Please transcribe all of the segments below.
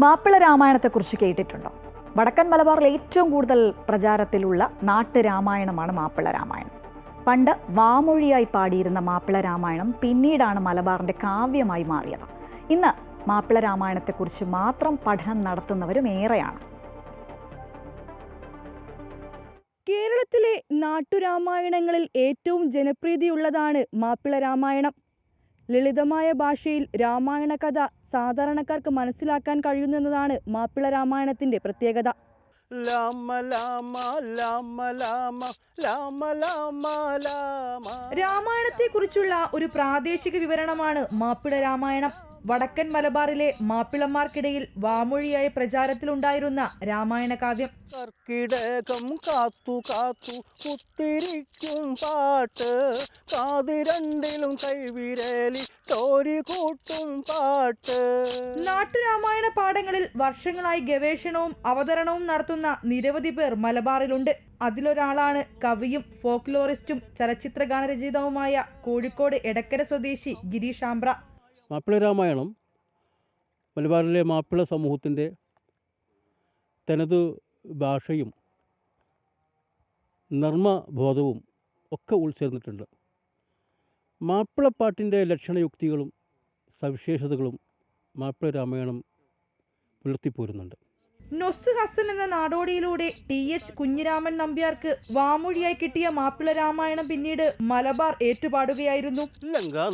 മാപ്പിള രാമായണത്തെക്കുറിച്ച് കേട്ടിട്ടുണ്ടോ? വടക്കൻ മലബാറിൽ ഏറ്റവും കൂടുതൽ പ്രചാരത്തിലുള്ള നാട്ടുരാമായണമാണ് മാപ്പിള രാമായണം. പണ്ട് വാമൊഴിയായി പാടിയിരുന്ന മാപ്പിള രാമായണം പിന്നീടാണ് മലബാറിന്റെ കാവ്യമായി മാറിയത്. ഇന്ന് മാപ്പിള രാമായണത്തെക്കുറിച്ച് മാത്രം പഠനം നടത്തുന്നവരും ഏറെയാണ്. കേരളത്തിലെ നാട്ടുരാമായണങ്ങളിൽ ഏറ്റവും ജനപ്രീതിയുള്ളതാണ് മാപ്പിള രാമായണം. ലളിതമായ ഭാഷയിൽ രാമായണ കഥ സാധാരണക്കാർക്ക് മനസ്സിലാക്കാൻ കഴിയുന്നതാണ് മാപ്പിള രാമായണത്തിന്റെ പ്രത്യേകത. ലാമ രാമായണത്തെക്കുറിച്ചുള്ള ഒരു പ്രാദേശിക വിവരണമാണ് മാപ്പിള രാമായണം. വടക്കൻ മലബാറിലെ മാപ്പിളമാർക്കിടയിൽ വാമൊഴിയായ പ്രചാരത്തിലുണ്ടായിരുന്ന രാമായണ കാവ്യം. കർക്കിടകം കാത്തു കാത്തു കുത്തിരിക്കും പാട്ട്. കാതിരണ്ടിലും കൈവിരലി തോരി കൂട്ടും പാട്ട്. നാട്ടുരാമായണ പാഠങ്ങളിൽ വർഷങ്ങളായി ഗവേഷണവും അവതരണവും നടത്തുന്ന നിരവധി പേർ മലബാറിലുണ്ട്. അതിലൊരാളാണ് കവിയും ഫോക്ലോറിസ്റ്റും ചലച്ചിത്ര ഗാനരചയിതാവുമായ കോഴിക്കോട് എടക്കര സ്വദേശി ഗിരീഷ് ആംബ്ര മാപ്പിള രാമായണം മലബാറിലെ മാപ്പിള സമൂഹത്തിന്റെ തനതു ഭാഷയും നർമ്മബോധവും ഒക്കെ ഉൾച്ചേർന്നിട്ടുണ്ട്. മാപ്പിളപ്പാട്ടിന്റെ ലക്ഷണയുക്തികളും സവിശേഷതകളും മാപ്പിള രാമായണം പുലർത്തിപ്പോരുന്നുണ്ട്. നൊസ് ഹസൻ എന്ന നാടോടിയിലൂടെ ടി എച്ച് കുഞ്ഞിരാമൻ നമ്പ്യാർക്ക് വാമൊഴിയായി കിട്ടിയ മാപ്പിള രാമായണം പിന്നീട് മലബാർ ഏറ്റുപാടുകയായിരുന്നു. ലങ്കാ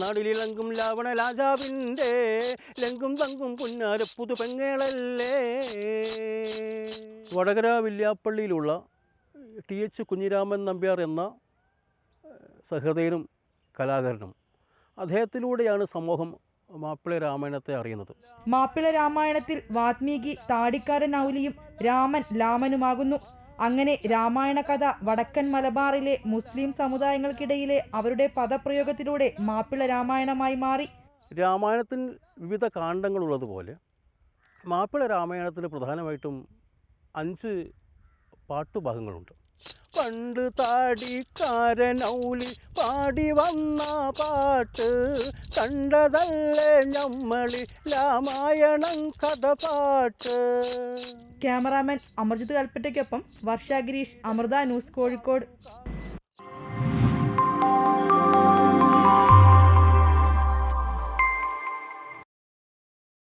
ലങ്കും വടകര വില്യാപ്പള്ളിയിലുള്ള ടി എച്ച് കുഞ്ഞിരാമൻ നമ്പ്യാർ എന്ന സഹൃദയനും കലാകാരനും. അദ്ദേഹത്തിലൂടെയാണ് സമൂഹം മാപ്പിള രാമായണത്തെ അറിയുന്നത്. മാപ്പിള രാമായണത്തിൽ വാത്മീകി താടിക്കാരൻ ഔലിയും രാമൻ ലാമനുമാകുന്നു. അങ്ങനെ രാമായണ കഥ വടക്കൻ മലബാറിലെ മുസ്ലിം സമുദായങ്ങൾക്കിടയിലെ അവരുടെ പദപ്രയോഗത്തിലൂടെ മാപ്പിള രാമായണമായി മാറി. രാമായണത്തിൽ വിവിധ കാണ്ഡങ്ങളുള്ളതുപോലെ മാപ്പിള രാമായണത്തിന് പ്രധാനമായിട്ടും അഞ്ച് പാട്ടുഭാഗങ്ങളുണ്ട്. പണ്ട് താടിക്കാരനൗലി പാടി വന്ന പാട്ട് കണ്ടതല്ലേ ഞമ്മളി രാമായണം കഥ പാട്ട് ക്യാമറാമാൻ അമർജിത് കൽപ്പറ്റയ്ക്കൊപ്പം വർഷ ഗിരീഷ് അമൃത ന്യൂസ് കോഴിക്കോട്.